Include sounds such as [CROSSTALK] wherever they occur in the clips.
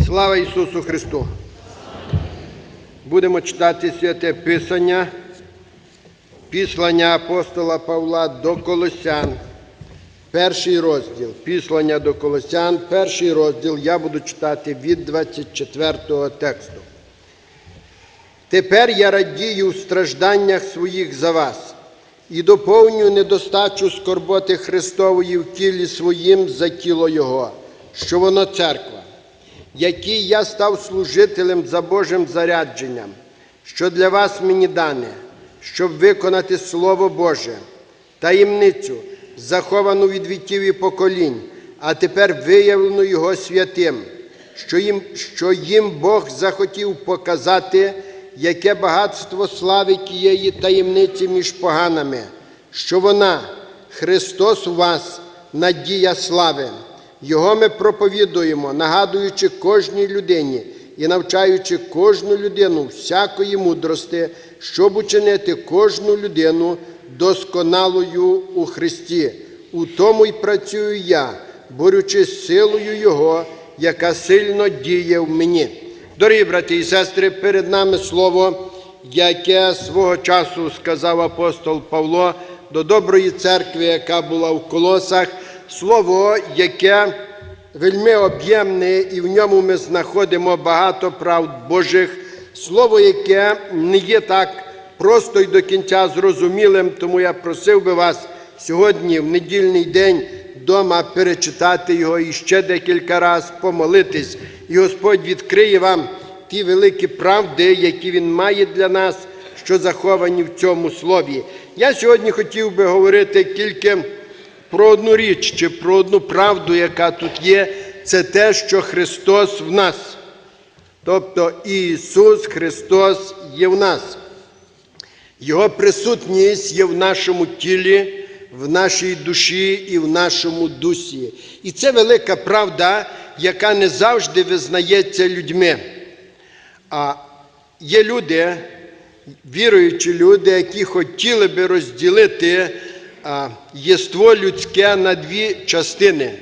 Слава Ісусу Христу! Будемо читати святе Писання, післання апостола Павла до Колосян, перший розділ. Післання до Колосян, перший розділ. Я буду читати від 24 тексту. Тепер я радію в стражданнях своїх за вас і доповнюю недостачу скорботи Христової в тілі своїм за тіло Його, що воно церква, якій я став служителем за Божим зарядженням, що для вас мені дане, щоб виконати Слово Боже, таємницю, заховану від віків і поколінь, а тепер виявлену Його святим, що їм, що їм Бог захотів показати, яке багатство слави тієї таємниці між поганами, що вона, Христос у вас, надія слави. Його ми проповідуємо, нагадуючи кожній людині і навчаючи кожну людину всякої мудрости, щоб учинити кожну людину досконалою у Христі. У тому й працюю я, борючись силою Його, яка сильно діє в мені. Дорогі брати і сестри, перед нами слово, яке свого часу сказав апостол Павло до доброї церкви, яка була в колосах, слово, яке вельми об'ємне, і в ньому ми знаходимо багато правд Божих, слово, яке не є так просто і до кінця зрозумілим, тому я просив би вас сьогодні, в недільний день, вдома перечитати його і ще декілька разів помолитись, і Господь відкриє вам ті великі правди, які Він має для нас, що заховані в цьому слові. Я сьогодні хотів би говорити тільки про одну річ чи про одну правду, яка тут є, це те, що Христос в нас. Тобто Ісус Христос є в нас. Його присутність є в нашому тілі, в нашій душі і в нашому дусі. І це велика правда, яка не завжди визнається людьми. А є люди, віруючі люди, які хотіли би розділити єство людське на дві частини,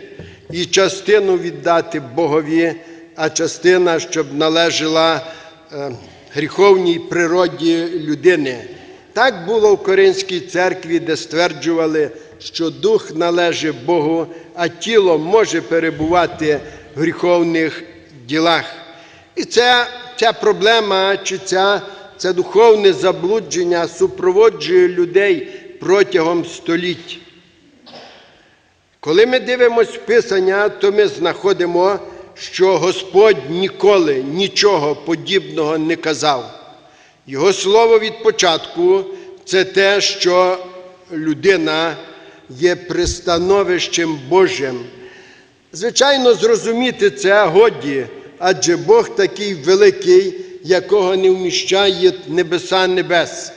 і частину віддати Богові, а частина, щоб належала е, гріховній природі людини. Так було в Коринській церкві, де стверджували, що дух належить Богу, а тіло може перебувати в гріховних ділах. І це, ця проблема чи ця, це духовне заблудження супроводжує людей протягом століть. Коли ми дивимося Писання, то ми знаходимо, що Господь ніколи нічого подібного не казав. Його слово від початку це те, що людина є пристановищем Божим. Звичайно, зрозуміти це годі, адже Бог такий великий, якого не вміщає небеса небес.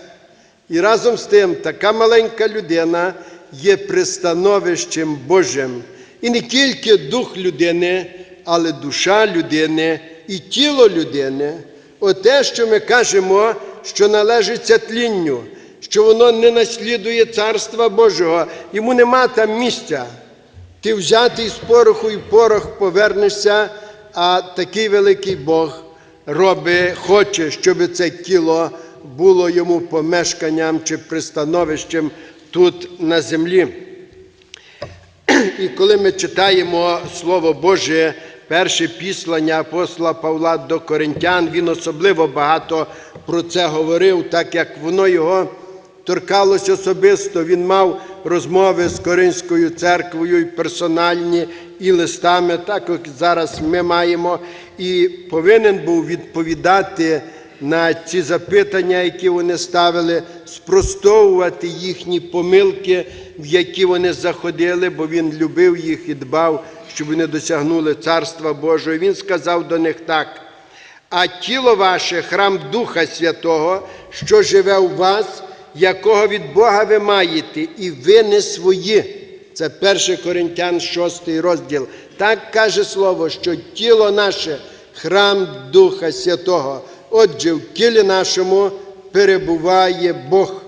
І разом з тим така маленька людина є пристановищем Божим. І не тільки дух людини, але душа людини і тіло людини. Оте, що ми кажемо, що належиться тлінню, що воно не наслідує Царства Божого, йому нема там місця. Ти взятий з пороху і порох повернешся, а такий великий Бог робить, хоче, щоб це тіло було йому помешканням чи пристановищем тут на землі. І коли ми читаємо Слово Боже, перше післання апостола Павла до Коринтян, він особливо багато про це говорив, так як воно його торкалось особисто. Він мав розмови з Коринською церквою і персональні, і листами, так як зараз ми маємо, і повинен був відповідати на ці запитання, які вони ставили, спростовувати їхні помилки, в які вони заходили, бо він любив їх і дбав, щоб вони досягнули Царства Божого. Він сказав до них так. А тіло ваше храм Духа Святого, що живе у вас, якого від Бога ви маєте, і ви не свої. Це 1 Коринтян, 6 розділ. Так каже слово, що тіло наше храм Духа Святого. Отже, в тілі нашому перебуває Бог.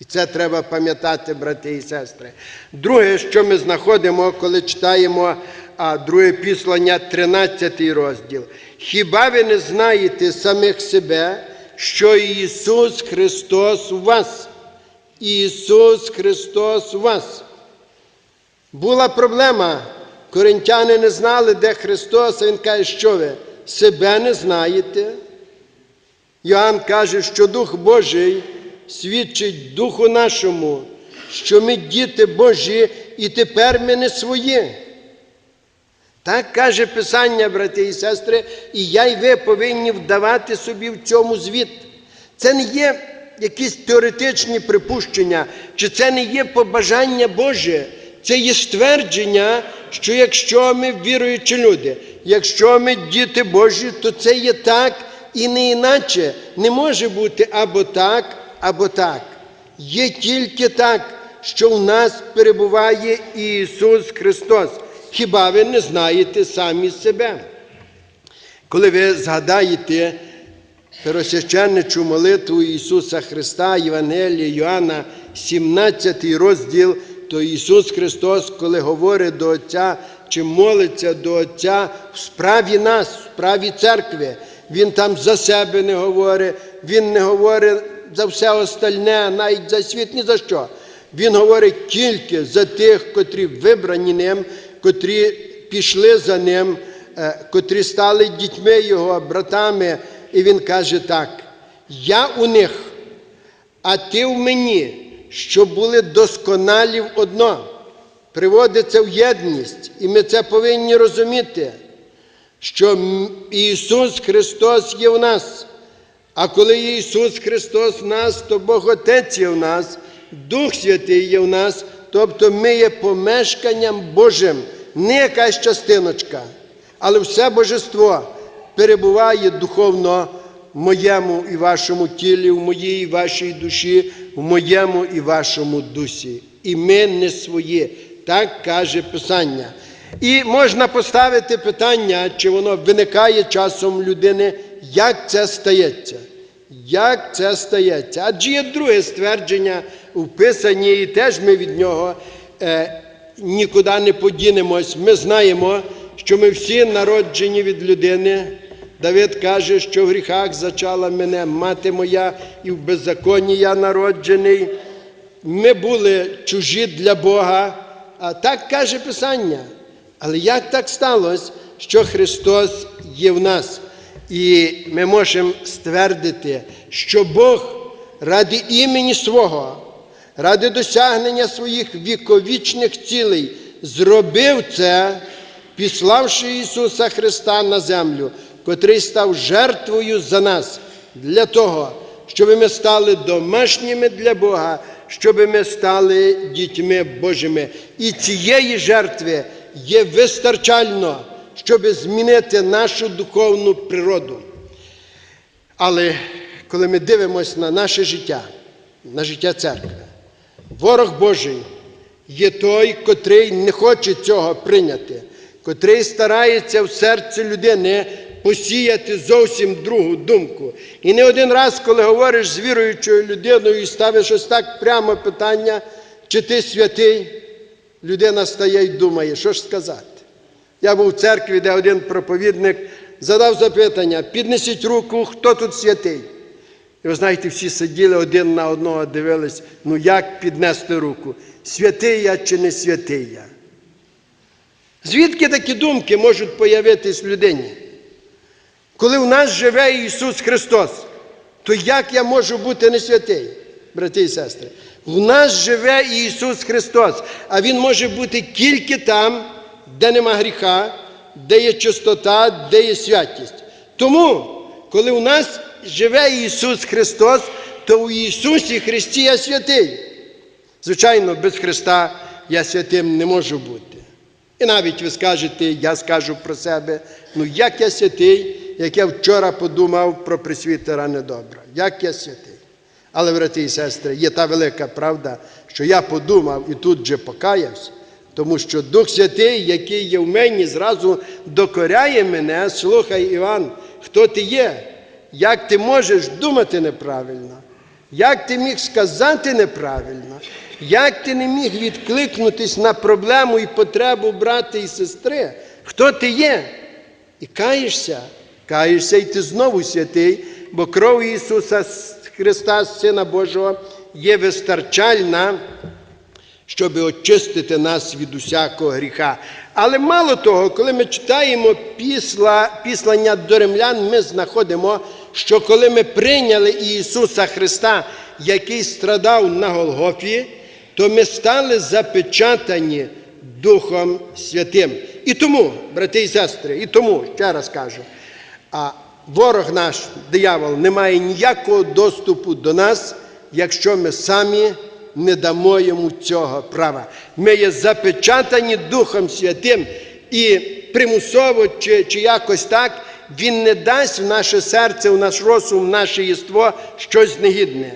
І це треба пам'ятати, брати і сестри. Друге, що ми знаходимо, коли читаємо а друге післання 13 розділ. Хіба ви не знаєте самих себе, що Ісус Христос у вас? Ісус Христос у вас. Була проблема. Коринтяни не знали, де Христос, а Він каже, що ви себе не знаєте. Йоанн каже, що Дух Божий свідчить Духу нашому, що ми діти Божі і тепер ми не свої. Так каже Писання, брати і сестри, і я й ви повинні вдавати собі в цьому звіт. Це не є якісь теоретичні припущення, чи це не є побажання Боже, це є ствердження, що якщо ми віруючі люди, якщо ми діти Божі, то це є так і не іначе. Не може бути або так, або так. Є тільки так, що в нас перебуває Ісус Христос. Хіба ви не знаєте самі себе? Коли ви згадаєте пересвященничу молитву Ісуса Христа, Євангелія Йоанна, 17 розділ, то Ісус Христос, коли говорить до Отця чи молиться до Отця в справі нас, в справі церкви, Він там за себе не говорить, Він не говорить за все остальне, навіть за світ, ні за що. Він говорить тільки за тих, котрі вибрані ним, котрі пішли за ним, е, котрі стали дітьми Його, братами. І він каже так: Я у них, а ти в мені, щоб були досконалі в одно. Приводиться в єдність, і ми це повинні розуміти, що Ісус Христос є в нас. А коли Ісус Христос в нас, то Бог Отець є в нас, Дух Святий є в нас, тобто ми є помешканням Божим, не якась частиночка, але все божество перебуває духовно в моєму і вашому тілі, в моїй і вашій душі, в моєму і вашому дусі. І ми не свої, так каже Писання. І можна поставити питання, чи воно виникає часом людини, як це стається. Як це стається? Адже є друге ствердження у Писанні, і теж ми від нього е, нікуди не подінемось. Ми знаємо, що ми всі народжені від людини. Давид каже, що в гріхах зачала мене мати моя, і в беззаконні я народжений. Ми були чужі для Бога, а так каже Писання. Але як так сталося, що Христос є в нас? І ми можемо ствердити, що Бог ради імені свого, ради досягнення своїх віковічних цілей зробив це, піславши Ісуса Христа на землю, котрий став жертвою за нас, для того, щоб ми стали домашніми для Бога, щоб ми стали дітьми Божими. І цієї жертви є вистачально, щоб змінити нашу духовну природу. Але коли ми дивимося на наше життя, на життя церкви, ворог Божий є той, котрий не хоче цього прийняти, котрий старається в серці людини посіяти зовсім другу думку. І не один раз, коли говориш з віруючою людиною і ставиш ось так прямо питання, чи ти святий, людина стає і думає, що ж сказати. Я був в церкві, де один проповідник задав запитання: піднесіть руку, хто тут святий. І ви знаєте, всі сиділи один на одного, дивились, ну як піднести руку? Святий я чи не святий я? Звідки такі думки можуть появитись в людині? Коли в нас живе Ісус Христос, то як я можу бути не святий, брати і сестри? В нас живе Ісус Христос, а Він може бути тільки там, де нема гріха, де є чистота, де є святість. Тому, коли у нас живе Ісус Христос, то у Ісусі Христі я святий. Звичайно, без Христа я святим не можу бути. І навіть ви скажете, я скажу про себе, ну як я святий, як я вчора подумав про присвітера недобра. Як я святий. Але, брати і сестри, є та велика правда, що я подумав і тут же покаявся, тому що Дух Святий, який є в мені, зразу докоряє мене, слухай, Іван, хто ти є? Як ти можеш думати неправильно? Як ти міг сказати неправильно? Як ти не міг відкликнутись на проблему і потребу брата і сестри? хто ти є, і каєшся, каєшся, і ти знову святий, бо кров Ісуса Христа, Сина Божого, є вистачальна, щоб очистити нас від усякого гріха. Але мало того, коли ми читаємо післа, післання до римлян, ми знаходимо, що коли ми прийняли Ісуса Христа, який страдав на Голгофі, то ми стали запечатані Духом Святим. І тому, брати і сестри, і тому, ще раз кажу, а ворог наш, диявол, не має ніякого доступу до нас, якщо ми самі не дамо йому цього права. Ми є запечатані Духом Святим і примусово чи, чи якось так Він не дасть в наше серце, в наш розум, в наше єство щось негідне.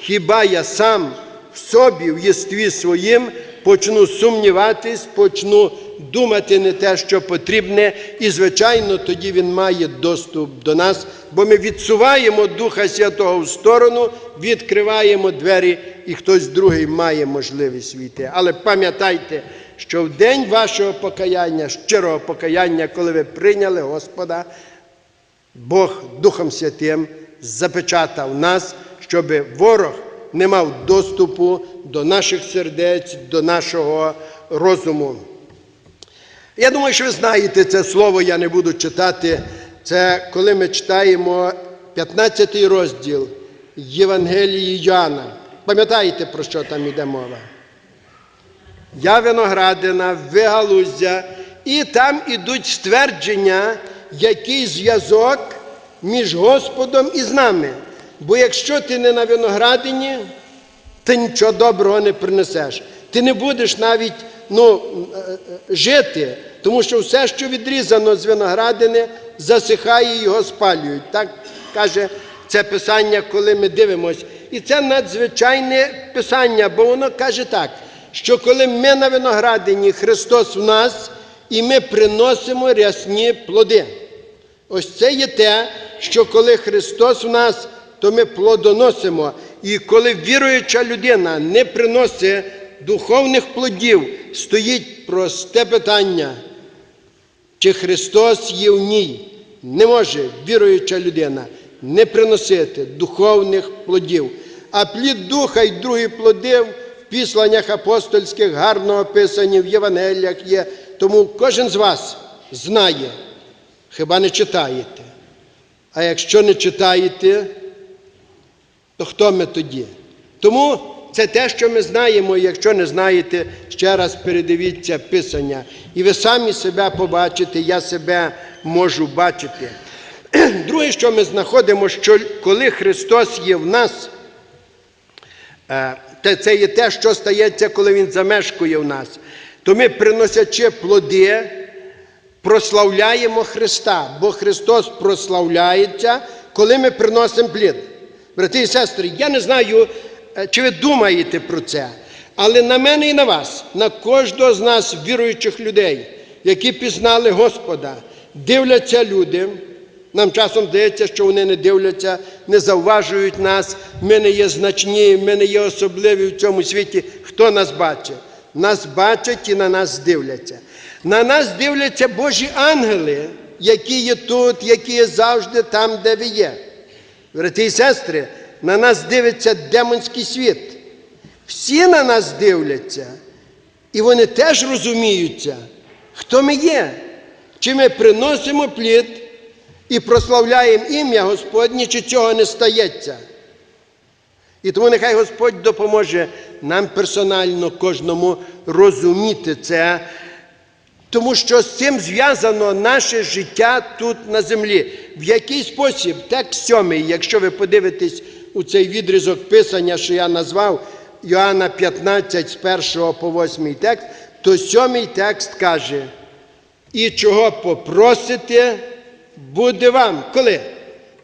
Хіба я сам в собі, в єстві своїм, почну сумніватись, почну думати не те, що потрібне, і, звичайно, тоді він має доступ до нас, бо ми відсуваємо Духа Святого в сторону, відкриваємо двері, і хтось другий має можливість війти. Але пам'ятайте, що в день вашого покаяння, щирого покаяння, коли ви прийняли Господа, Бог Духом Святим запечатав нас, щоб ворог не мав доступу до наших сердець, до нашого розуму. Я думаю, що ви знаєте це слово, я не буду читати. Це коли ми читаємо 15 розділ Євангелії Йоанна. Пам'ятаєте, про що там йде мова? Я виноградина, ви галуздя, і там ідуть ствердження, який зв'язок між Господом і з нами. Бо якщо ти не на виноградині, ти нічого доброго не принесеш. Ти не будеш навіть ну, е, е, жити, тому що все, що відрізано з виноградини, засихає і його спалюють. Так каже це писання, коли ми дивимося. І це надзвичайне писання, бо воно каже так, що коли ми на виноградині, Христос в нас, і ми приносимо рясні плоди. Ось це є те, що коли Христос в нас, то ми плодоносимо. І коли віруюча людина не приносить духовних плодів, стоїть просте питання, чи Христос є в ній. Не може віруюча людина не приносити духовних плодів. А плід духа і другі плоди в післаннях апостольських гарно описані, в Євангеліях є. Тому кожен з вас знає, хіба не читаєте. А якщо не читаєте, то хто ми тоді? Тому це те, що ми знаємо, якщо не знаєте, ще раз передивіться Писання. І ви самі себе побачите, я себе можу бачити. [CLEARS THROAT] Друге, що ми знаходимо, що коли Христос є в нас, е, це є те, що стається, коли Він замешкує в нас, то ми, приносячи плоди, прославляємо Христа, бо Христос прославляється, коли ми приносимо плід. Брати і сестри, я не знаю, чи ви думаєте про це, але на мене і на вас, на кожного з нас, віруючих людей, які пізнали Господа, дивляться люди. Нам часом здається, що вони не дивляться, не зауважують нас, ми не є значні, ми не є особливі в цьому світі. Хто нас бачить? Нас бачать і на нас дивляться. На нас дивляться Божі ангели, які є тут, які є завжди там, де ви є. Брати і сестри, на нас дивиться демонський світ. Всі на нас дивляться, і вони теж розуміються, хто ми є, чи ми приносимо плід і прославляємо ім'я Господнє, чи цього не стається. І тому нехай Господь допоможе нам персонально кожному розуміти це, тому що з цим зв'язано наше життя тут на землі. В який спосіб, текст сьомий, якщо ви подивитесь у цей відрізок Писання, що я назвав Йоанна 15 з 1 по 8 текст, то сьомий текст каже, і чого попросите, буде вам. Коли?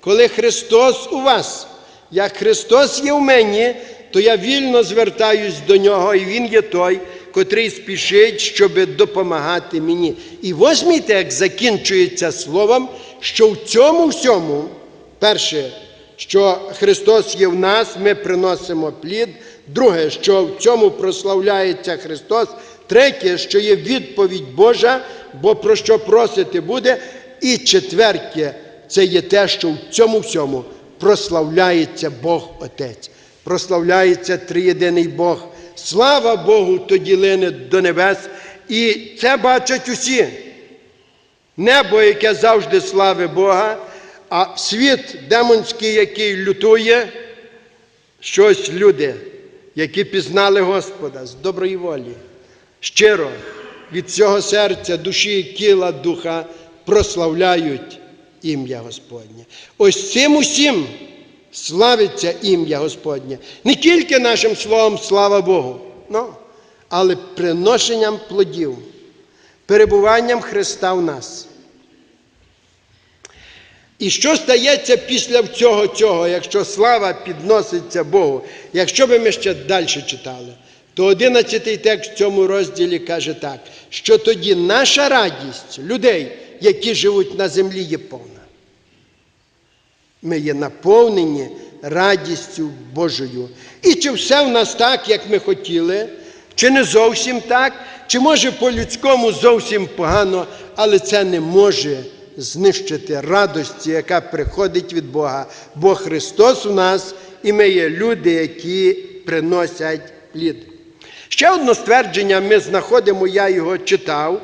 Коли Христос у вас. Як Христос є в мені, то я вільно звертаюсь до нього, і Він є той, котрий спішить, щоб допомагати мені. І восьмий текст закінчується словом, що в цьому всьому, перше, що Христос є в нас, ми приносимо плід. Друге, що в цьому прославляється Христос. Третє, що є відповідь Божа, бо про що просити буде. І четверте, це є те, що в цьому всьому прославляється Бог Отець, прославляється триєдиний Бог. Слава Богу, тоді лине до небес. І це бачать усі. Небо, яке завжди слави Бога, а світ демонський, який лютує, щось люди, які пізнали Господа з доброї волі, щиро від всього серця, душі, тіла, духа прославляють ім'я Господнє. Ось цим усім славиться ім'я Господнє. Не тільки нашим словом, слава Богу, ну, але приношенням плодів, перебуванням Христа в нас. І що стається після цього, цього, якщо слава підноситься Богу? Якщо би ми ще далі читали, то 11 текст в цьому розділі каже так, що тоді наша радість людей, які живуть на землі, є повна. Ми є наповнені радістю Божою. І чи все в нас так, як ми хотіли, чи не зовсім так, чи може по-людському зовсім погано, але це не може знищити радості, яка приходить від Бога. Бо Христос у нас, і ми є люди, які приносять плід. Ще одне ствердження ми знаходимо, я його читав,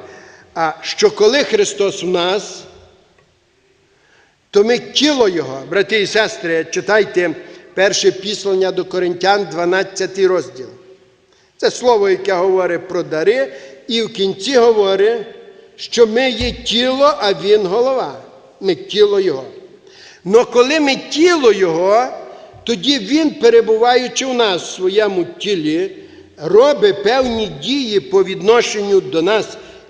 що коли Христос у нас, то ми тіло Його, брати і сестри, читайте перше післання до Коринтян, 12 розділ. Це слово, яке говорить про дари, і в кінці говорить, що ми є тіло, а Він голова. Ми тіло Його. Но коли ми тіло Його, тоді Він, перебуваючи в нас в своєму тілі, робить певні дії по відношенню до нас.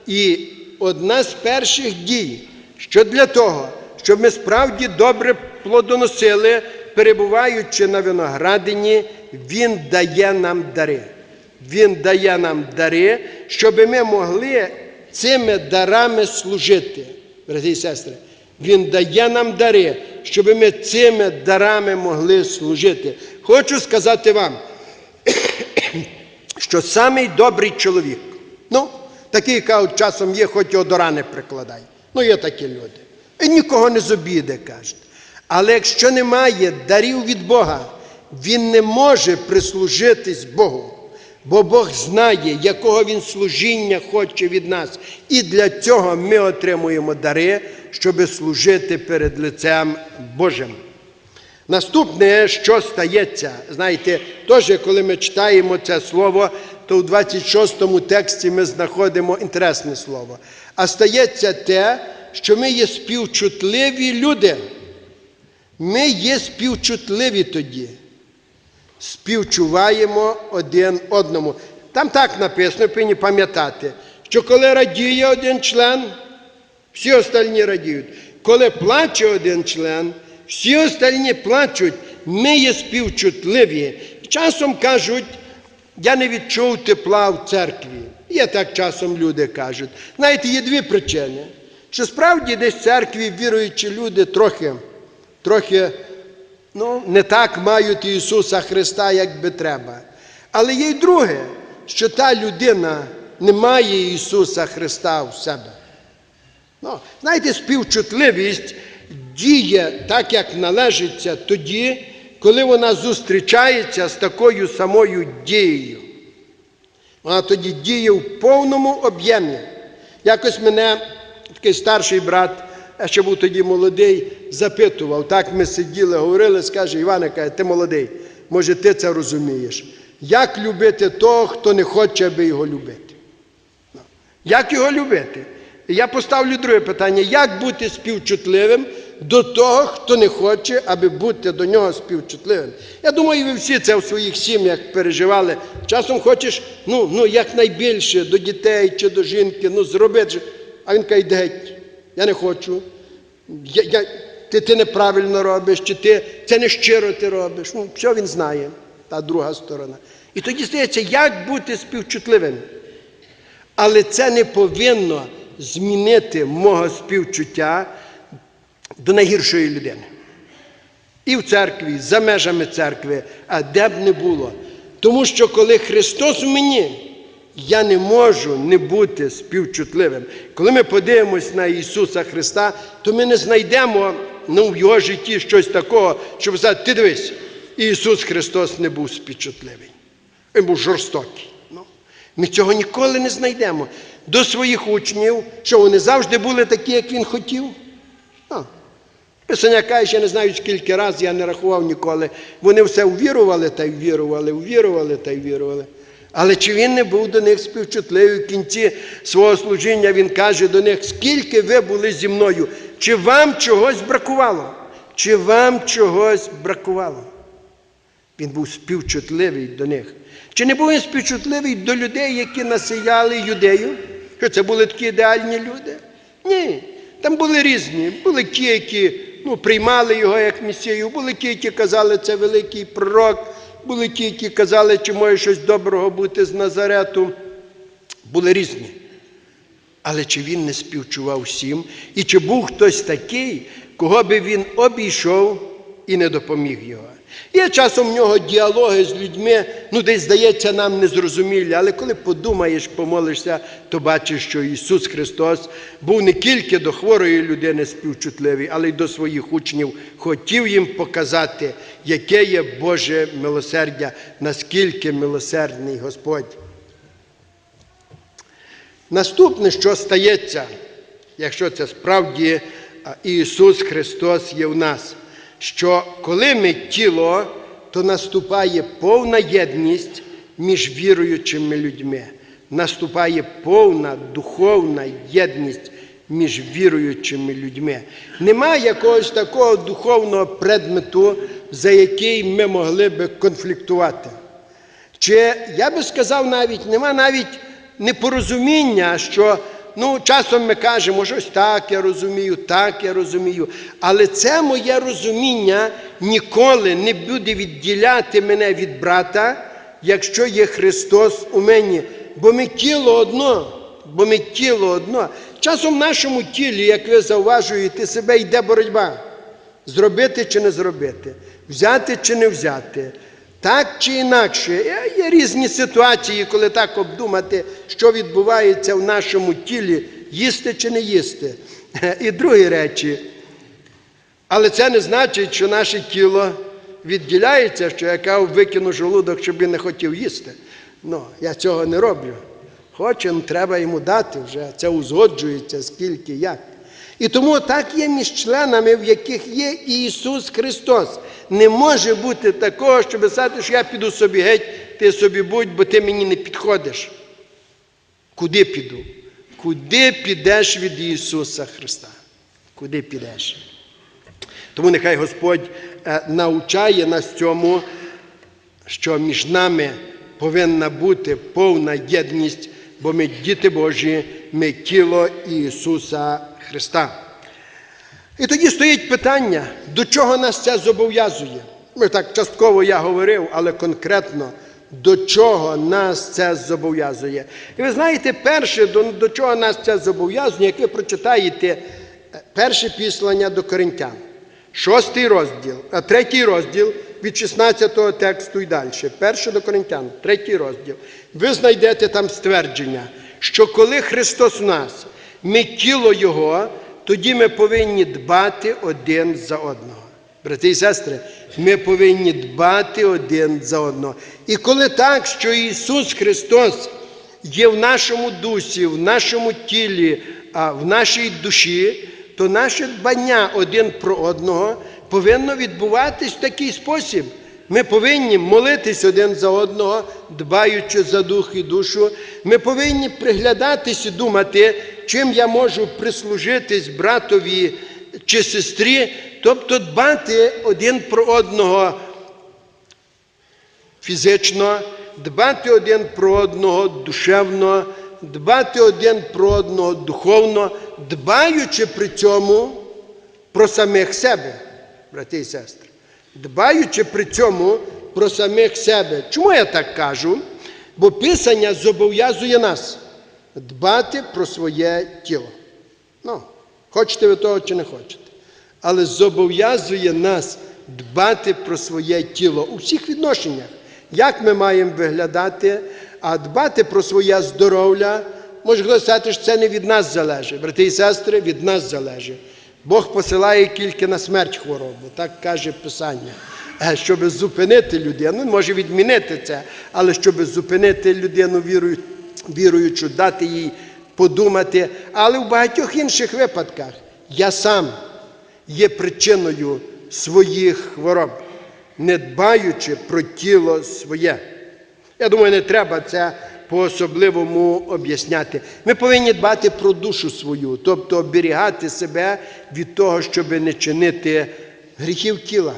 І одна з перших дій, що для того, щоб ми справді добре плодоносили, перебуваючи на виноградині, Він дає нам дари. Він дає нам дари, щоб ми могли цими дарами служити. Брати і сестри, Він дає нам дари, щоб ми цими дарами могли служити. Хочу сказати вам, [CLEARS THROAT] що самий добрий чоловік, ну, такий, кажуть, часом є, хоч його до рани прикладай. Ну, є такі люди. І нікого не зобіде, кажуть. Але якщо немає дарів від Бога, він не може прислужитись Богу. Бо Бог знає, якого Він служіння хоче від нас. І для цього ми отримуємо дари, щоб служити перед лицем Божим. Наступне, що стається, знаєте, теж, коли ми читаємо це слово, то у 26 тексті ми знаходимо інтересне слово. А стається те, що ми є співчутливі люди. Ми є співчутливі тоді. Співчуваємо один одному. Там так написано, повинні пам'ятати, що коли радіє один член, всі остальні радіють. Коли плаче один член, всі остальні плачуть, ми є співчутливі. Часом кажуть, я не відчув тепла в церкві. Є так часом люди кажуть. Знаєте, є дві причини. Що справді десь в церкві віруючі люди трохи, трохи ну, не так мають Ісуса Христа, як би треба. Але є й друге, що та людина не має Ісуса Христа в себе. Ну, Знаєте, співчутливість діє так, як належиться тоді, коли вона зустрічається з такою самою дією. Вона тоді діє в повному об'ємі. Якось мене такий старший брат, я ще був тоді молодий, запитував. Так ми сиділи, говорили, скаже, Іване, каже, ти молодий, може ти це розумієш. Як любити того, хто не хоче, аби його любити? Як його любити? Я поставлю друге питання: як бути співчутливим до того, хто не хоче, аби бути до нього співчутливим? Я думаю, ви всі це в своїх сім'ях переживали. Часом хочеш ну, ну, якнайбільше до дітей чи до жінки, ну зробити. А він каже, геть, я не хочу. Я, я, ти, ти неправильно робиш, чи ти це не щиро ти робиш. Ну, все він знає, та друга сторона. І тоді здається, як бути співчутливим. Але це не повинно змінити мого співчуття до найгіршої людини. І в церкві, за межами церкви, а де б не було. Тому що коли Христос в мені, я не можу не бути співчутливим. Коли ми подивимось на Ісуса Христа, то ми не знайдемо ну, в Його житті щось такого, щоб сказати, ти дивись, Ісус Христос не був співчутливий. Він був жорстокий. Ну, ми цього ніколи не знайдемо. До своїх учнів, що вони завжди були такі, як він хотів. Писання каже, я не знаю, скільки разів я не рахував ніколи. Вони все ввірували та й вірували, ввірували та й вірували. Але чи він не був до них співчутливий в кінці свого служіння, він каже до них, скільки ви були зі мною, чи вам чогось бракувало? Чи вам чогось бракувало? Він був співчутливий до них. Чи не був він співчутливий до людей, які насияли юдею? Що це були такі ідеальні люди? Ні. Там були різні. Були ті, які ну, приймали його як місію, були ті, які казали, це великий пророк, були ті, які казали, чи може щось доброго бути з Назарету. Були різні. Але чи він не співчував всім? І чи був хтось такий, кого би він обійшов і не допоміг його? Є часом в нього діалоги з людьми, ну десь здається нам незрозумілі, але коли подумаєш, помолишся, то бачиш, що Ісус Христос був не тільки до хворої людини співчутливий, але й до своїх учнів. Хотів їм показати, яке є Боже милосердя, наскільки милосердний Господь. Наступне, що стається, якщо це справді Ісус Христос є в нас, що коли ми тіло, то наступає повна єдність між віруючими людьми. Наступає повна духовна єдність між віруючими людьми. Немає якогось такого духовного предмету, за який ми могли би конфліктувати. Чи я би сказав навіть, нема навіть непорозуміння, що ну, часом ми кажемо, щось так я розумію, так я розумію. Але це моє розуміння ніколи не буде відділяти мене від брата, якщо є Христос у мені. Бо ми тіло одно, бо ми тіло одно. Часом в нашому тілі, як ви зауважуєте, себе йде боротьба. Зробити чи не зробити, взяти чи не взяти. Так чи інакше, Є- є різні ситуації, коли так обдумати, що відбувається в нашому тілі, їсти чи не їсти. І другі речі. Але це не значить, що наше тіло відділяється, що я кажу, викину желудок, щоб він не хотів їсти. Ну, я цього не роблю. Хоче, треба йому дати вже. Це узгоджується, скільки, як. І тому так є між членами, в яких є Ісус Христос. Не може бути такого, щоб сказати, що я піду собі геть, ти собі будь, бо ти мені не підходиш. Куди піду? Куди підеш від Ісуса Христа? Куди підеш? Тому нехай Господь е, навчає нас цьому, що між нами повинна бути повна єдність, бо ми діти Божі, ми тіло Ісуса Христа. І тоді стоїть питання, до чого нас це зобов'язує. Ми так частково я говорив, але конкретно до чого нас це зобов'язує. І ви знаєте, перше, до, до чого нас це зобов'язує, як ви прочитаєте е, перше післання до Коринтян, шостий розділ, а третій розділ від 16-го тексту і далі. Перше до Коринтян, третій розділ. Ви знайдете там ствердження, що коли Христос в нас, ми тіло Його, тоді ми повинні дбати один за одного. Брати і сестри, ми повинні дбати один за одного. І коли так, що Ісус Христос є в нашому дусі, в нашому тілі, а в нашій душі, то наше дбання один про одного повинно відбуватись в такий спосіб. Ми повинні молитись один за одного, дбаючи за дух і душу. Ми повинні приглядатись і думати, чим я можу прислужитись братові чи сестрі, тобто дбати один про одного фізично, дбати один про одного душевно, дбати один про одного духовно, дбаючи при цьому про самих себе, брати і сестри. Дбаючи при цьому про самих себе. Чому я так кажу? Бо Писання зобов'язує нас дбати про своє тіло. Ну, хочете ви того чи не хочете. Але зобов'язує нас дбати про своє тіло у всіх відношеннях. Як ми маємо виглядати, А дбати про своє здоров'я, може хтось сказати, що це не від нас залежить. Брати і сестри, від нас залежить. Бог посилає тільки на смерть хворобу, так каже Писання. Е, Щоб зупинити людину, ну, може відмінити це, але щоб зупинити людину вірую, віруючу, дати їй подумати. Але в багатьох інших випадках я сам є причиною своїх хвороб, не дбаючи про тіло своє. Я думаю, не треба це по-особливому об'ясняти. Ми повинні дбати про душу свою, тобто оберігати себе від того, щоб не чинити гріхів тіла,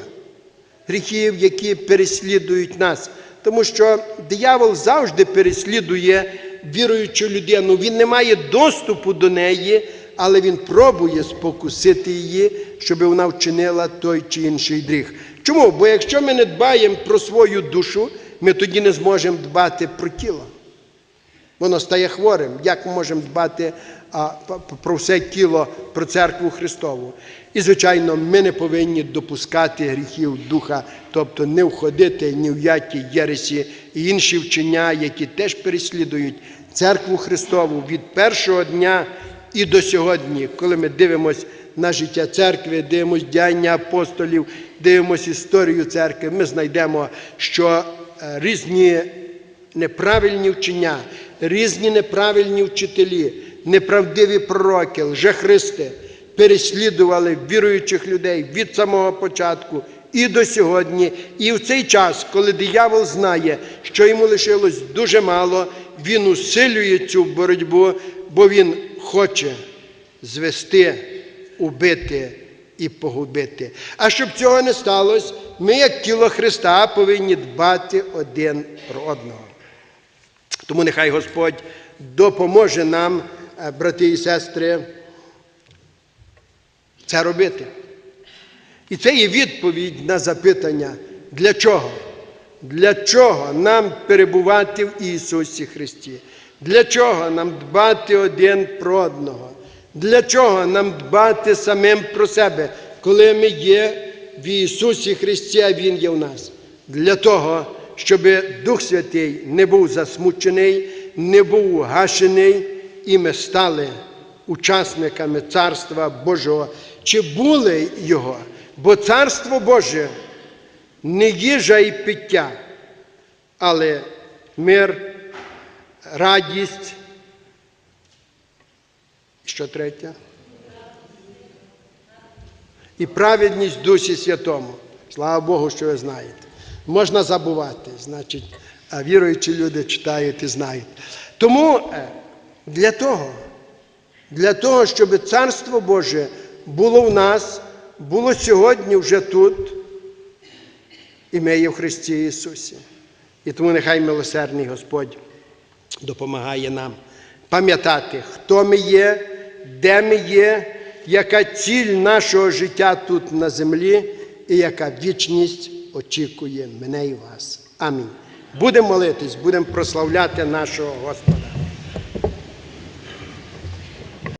гріхів, які переслідують нас. Тому що диявол завжди переслідує віруючу людину. Він не має доступу до неї, але він пробує спокусити її, щоб вона вчинила той чи інший гріх. Чому? Бо якщо ми не дбаємо про свою душу, ми тоді не зможемо дбати про тіло. Воно стає хворим. Як ми можемо дбати а, про все тіло, про церкву Христову? І, звичайно, ми не повинні допускати гріхів духа, тобто не входити ні в яті єресі і інші вчення, які теж переслідують церкву Христову від першого дня і до сьогодні, коли ми дивимося на життя церкви, дивимося діяння апостолів, дивимося історію церкви, ми знайдемо, що е, різні неправильні вчення, різні неправильні вчителі, неправдиві пророки, лжехристи переслідували віруючих людей від самого початку і до сьогодні. І в цей час, коли диявол знає, що йому лишилось дуже мало, він усилює цю боротьбу, бо він хоче звести, убити і погубити. А щоб цього не сталося, ми, як тіло Христа, повинні дбати один про одного. Тому нехай Господь допоможе нам, брати і сестри, це робити. І це є відповідь на запитання, для чого? Для чого нам перебувати в Ісусі Христі? Для чого нам дбати один про одного? Для чого нам дбати самим про себе, коли ми є в Ісусі Христі, а Він є в нас? Для того, щоб Дух Святий не був засмучений, не був угашений, і ми стали учасниками Царства Божого. Чи були Його? Бо Царство Боже не їжа і пиття, але мир, радість. Що третє? І праведність Дусі Святому. Слава Богу, що ви знаєте. Можна забувати, значить, а віруючі люди читають і знають. Тому е, для того, для того, щоб Царство Боже було в нас, було сьогодні вже тут, і ми є в Христі Ісусі. І тому нехай милосердний Господь допомагає нам пам'ятати, хто ми є, де ми є, яка ціль нашого життя тут на землі, і яка вічність очікує мене і вас. Амінь. Будемо молитись, будемо прославляти нашого Господа.